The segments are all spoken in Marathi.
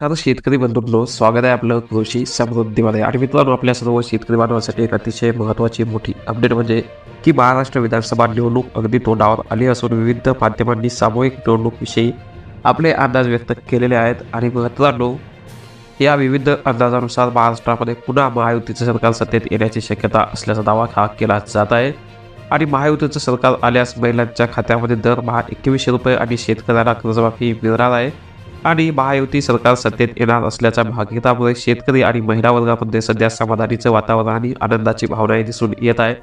तर शेतकरी बंधूंनो स्वागत आहे आपलं कृषी समृद्धीमध्ये. आणि मित्रांनो आपल्या सर्व शेतकरी बांधवांसाठी एक अतिशय महत्त्वाची मोठी अपडेट म्हणजे की महाराष्ट्र विधानसभा निवडणूक अगदी तोंडावर आली असून विविध माध्यमांनी सामूहिक निवडणूकविषयी आपले अंदाज व्यक्त केलेले आहेत. आणि मित्रांनो या विविध अंदाजानुसार महाराष्ट्रामध्ये पुन्हा महायुतीचं सरकार सत्तेत येण्याची शक्यता असल्याचा दावा हा केला जात आहे. आणि महायुतीचं सरकार आल्यास महिलांच्या खात्यामध्ये दरमहा एकवीसशे रुपये आणि शेतकऱ्यांना कर्जमाफी मिळणार आहे. आणि महायुती सरकार सत्तेत येणार असल्याच्या भागीतामुळे शेतकरी आणि महिला वर्गामध्ये सध्या समाधानीचं वातावरण आणि आनंदाची भावनाही दिसून येत आहे.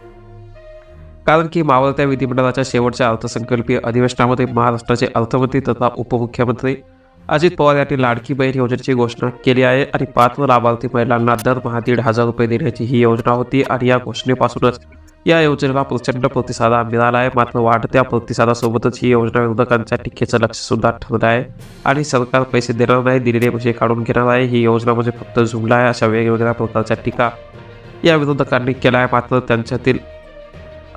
कारण की मावळत्या विधिमंडळाच्या शेवटच्या अर्थसंकल्पीय अधिवेशनामध्ये महाराष्ट्राचे अर्थमंत्री तथा उपमुख्यमंत्री अजित पवार यांनी लाडकी बहीण योजनेची घोषणा केली आहे आणि पात्र लाभार्थी महिलांना दरमहा दीड हजार रुपये देण्याची ही योजना होती आणि या घोषणेपासूनच या योजनेला प्रचंड प्रतिसाद मिळाला आहे. मात्र वाढत्या प्रतिसादासोबतच ही योजना विरोधकांच्या टीकेचं लक्ष सुद्धा ठरलं आहे. आणि सरकार पैसे देणार नाही दिलेले पैसे काढून घेणार आहे ही योजना म्हणजे फक्त जुमला आहे अशा वेगवेगळ्या प्रकारच्या टीका या विरोधकांनी केला आहे मात्र त्यांच्यातील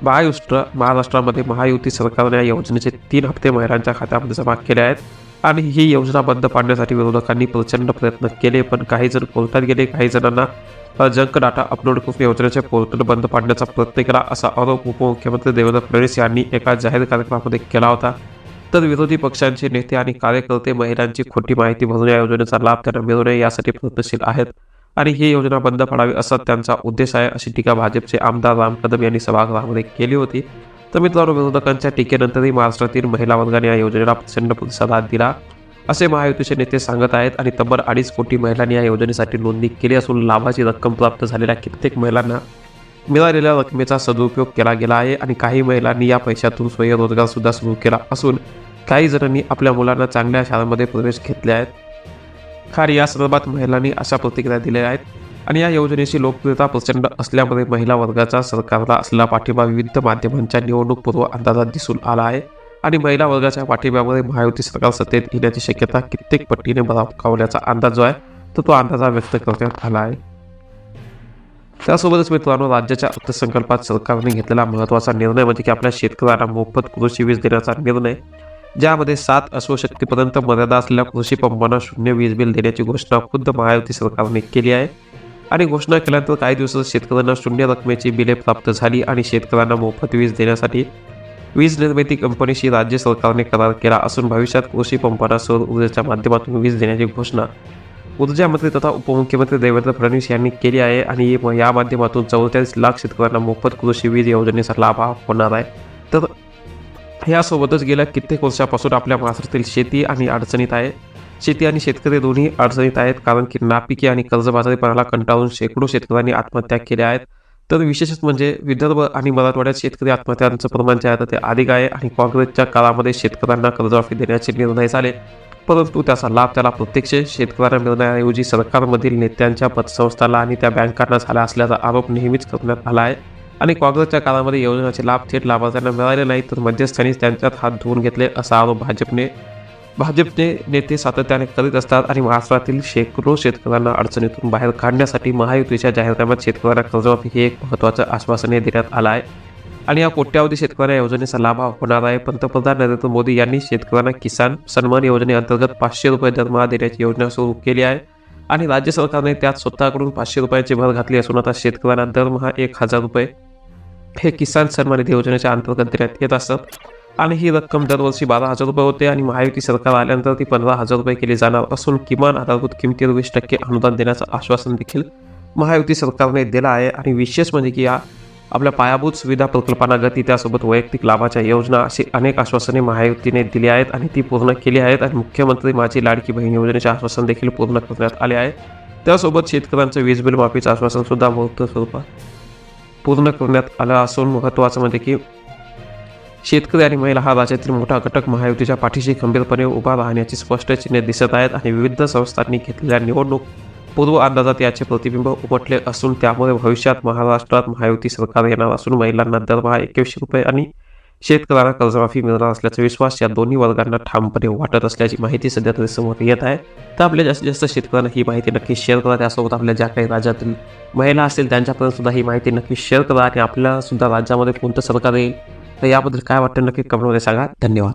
महायुष्ट्र महाराष्ट्रामध्ये महायुती सरकारने या योजनेचे तीन हप्ते महिलांच्या खात्यामध्ये जमा केले आहेत. आणि ही योजना बंद पाडण्यासाठी विरोधकांनी प्रचंड प्रयत्न केले पण काही जण कोर्टात गेले काही जणांना जंक डाटा अपलोड करून योजनेचे पोर्टल बंद पाडण्याचा प्रयत्न केला असा आरोप उपमुख्यमंत्री देवेंद्र फडणवीस यांनी एका जाहीर कार्यक्रमामध्ये केला होता. तर विरोधी पक्षांचे नेते आणि कार्यकर्ते महिलांची खोटी माहिती भरून या योजनेचा लाभ त्यांना मिळू नये यासाठी प्रयत्नशील आहेत आणि ही योजना बंद पडावी असा त्यांचा उद्देश आहे अशी टीका भाजपचे आमदार राम कदम यांनी सभागृहामध्ये केली होती. तर मित्रांनो विरोधकांच्या टीकेनंतरही महाराष्ट्रातील महिला वर्गाने या योजनेला प्रचंड प्रतिसाद दिला. असे महायुतीचे नेते सांगत आहेत आणि तब्बल अडीच कोटी महिलांनी या योजनेसाठी नोंदणी केली असून लाभाची रक्कम प्राप्त झालेल्या कित्येक महिलांना मिळालेल्या रकमेचा सदुपयोग केला गेला आहे आणि काही महिलांनी या पैशातून स्वयंरोजगार सुद्धा सुरू केला असून काही जणांनी आपल्या मुलांना चांगल्या शाळांमध्ये प्रवेश घेतले आहेत. खार या संदर्भात महिलांनी अशा प्रतिक्रिया दिल्या आहेत. आणि या योजनेची लोकप्रियता प्रचंड असल्यामुळे महिला वर्गाचा सरकारला असलेला पाठिंबा विविध माध्यमांच्या निवडणूकपूर्व अंदाजात दिसून आला आहे. आणि महिला वर्गाच्या पाठिंब्यामुळे महायुती सरकार सत्तेत येण्याची शक्यता कित्येक पटीने बळावल्याचा अंदाज जो आहे तर तो अंदाजा व्यक्त करण्यात आला आहे. त्यासोबतच मित्रांनो राज्याच्या अर्थसंकल्पात सरकारने घेतलेला महत्त्वाचा निर्णय म्हणजे की आपल्या शेतकऱ्यांना मोफत कृषी वीज देण्याचा निर्णय ज्यामध्ये सात अश्वशक्तीपर्यंत मर्यादा असलेल्या कृषी पंपांना शून्य वीज बिल देण्याची घोषणा खुद्द महायुती सरकारने केली आहे. आणि घोषणा केल्यानंतर काही दिवसात शेतकऱ्यांना शून्य रकमेची बिले प्राप्त झाली आणि शेतकऱ्यांना मोफत वीज देण्यासाठी वीज निर्मिती कंपनीशी राज्य सरकारने करार केला असून भविष्यात कृषी पंपांना सौर ऊर्जेच्या माध्यमातून वीज देण्याची घोषणा ऊर्जा मंत्री तथा उपमुख्यमंत्री देवेंद्र फडणवीस यांनी केली आहे आणि या माध्यमातून चौवेचाळीस लाख शेतकऱ्यांना मोफत कृषी वीज योजनेचा लाभ हा होणार आहे. तर यासोबतच गेल्या कित्येक वर्षापासून आपल्या महाराष्ट्रातील शेती आणि अडचणीत आहे. शेती आणि शेतकरी दोन्ही अडचणीत आहेत कारण की नापिकी आणि कर्जबाजारीपणाला कंटाळून शेकडो शेतकऱ्यांनी आत्महत्या केल्या आहेत. तर विशेषच म्हणजे विदर्भ आणि मराठवाड्यात शेतकरी आत्महत्यांचं प्रमाण जे आहे ते अधिक आहे आणि काँग्रेसच्या काळामध्ये शेतकऱ्यांना कर्जमाफी देण्याचे निर्णय झाले. परंतु त्याचा लाभ त्याला प्रत्यक्ष शेतकऱ्यांना मिळण्याऐवजी सरकारमधील नेत्यांच्या पतसंस्थाला आणि त्या बँकांना झाला असल्याचा आरोप नेहमीच करण्यात आला आहे. आणि काँग्रेसच्या काळामध्ये योजनेचे लाभ थेट लाभार्थ्यांना मिळाले नाही तर मध्यस्थांनीच त्यांच्यात हात धुवून घेतले असा आरोप भाजपने भाजपचे नेते सातत्याने करीत असतात आणि महाराष्ट्रातील शेकडो शेतकऱ्यांना अडचणीतून बाहेर काढण्यासाठी महायुतीच्या जाहीरनाम्यात शेतकऱ्यांना कर्जमाफी हे एक महत्त्वाचं आश्वासने देण्यात आलं आहे. आणि या कोट्यावधी शेतकऱ्यांना योजनेचा लाभ होणार आहे. पंतप्रधान नरेंद्र मोदी यांनी शेतकऱ्यांना किसान सन्मान योजनेअंतर्गत पाचशे रुपये दरमहा देण्याची योजना सुरू केली आहे. आणि राज्य सरकारने त्यात स्वतःकडून पाचशे रुपयांची भर घातली असून आता शेतकऱ्यांना दरमहा एक हजार रुपये हे किसान सन्मान निधी योजनेच्या अंतर्गत देण्यात येत असतात आणि ही रक्कम दरवर्षी बारा हजार रुपये होते आणि महायुती सरकार आल्यानंतर ती पंधरा हजार रुपये केली जाणार असून किमान आधारभूत किमतीवर वीस टक्के अनुदान देण्याचं आश्वासन देखील महायुती सरकारने दिलं आहे. आणि विशेष म्हणजे की या आपल्या पायाभूत सुविधा प्रकल्पांना गती त्यासोबत वैयक्तिक लाभाच्या योजना अशी अनेक आश्वासने महायुतीने दिली आहेत आणि ती पूर्ण केली आहेत. आणि मुख्यमंत्री माझी लाडकी बहीण योजनेचे आश्वासन देखील पूर्ण करण्यात आले आहे. त्यासोबत शेतकऱ्यांचं वीज बिल माफीचं आश्वासन सुद्धा मूर्त स्वरूपात पूर्ण करण्यात आलं असून महत्त्वाचं म्हणजे की शेतकरी आणि महिला हा राज्यातील मोठा घटक महायुतीच्या पाठीशी खंबीरपणे उभा राहण्याची स्पष्ट चिन्हे दिसत आहेत आणि विविध संस्थांनी घेतलेल्या निवडणूक पूर्व अंदाजात याचे प्रतिबिंब उमटले असून त्यामुळे भविष्यात महाराष्ट्रात महायुती सरकार येणार असून महिलांना दरमहा एकवीसशे रुपये आणि शेतकऱ्यांना कर्जमाफी मिळणार असल्याचा विश्वास या दोन्ही वर्गांना ठामपणे वाटत असल्याची माहिती सध्या तरी समोर येत आहे. तर आपल्या जास्तीत जास्त शेतकऱ्यांना ही माहिती नक्की शेअर करा. त्यासोबत आपल्या ज्या काही राज्यातील महिला असतील त्यांच्यापर्यंत सुद्धा ही माहिती नक्की शेअर करा आणि आपल्या सुद्धा राज्यामध्ये कोणतं सरकार येईल तर याबद्दल काय वाटतं नक्की कमेंटमध्ये सांगा. धन्यवाद.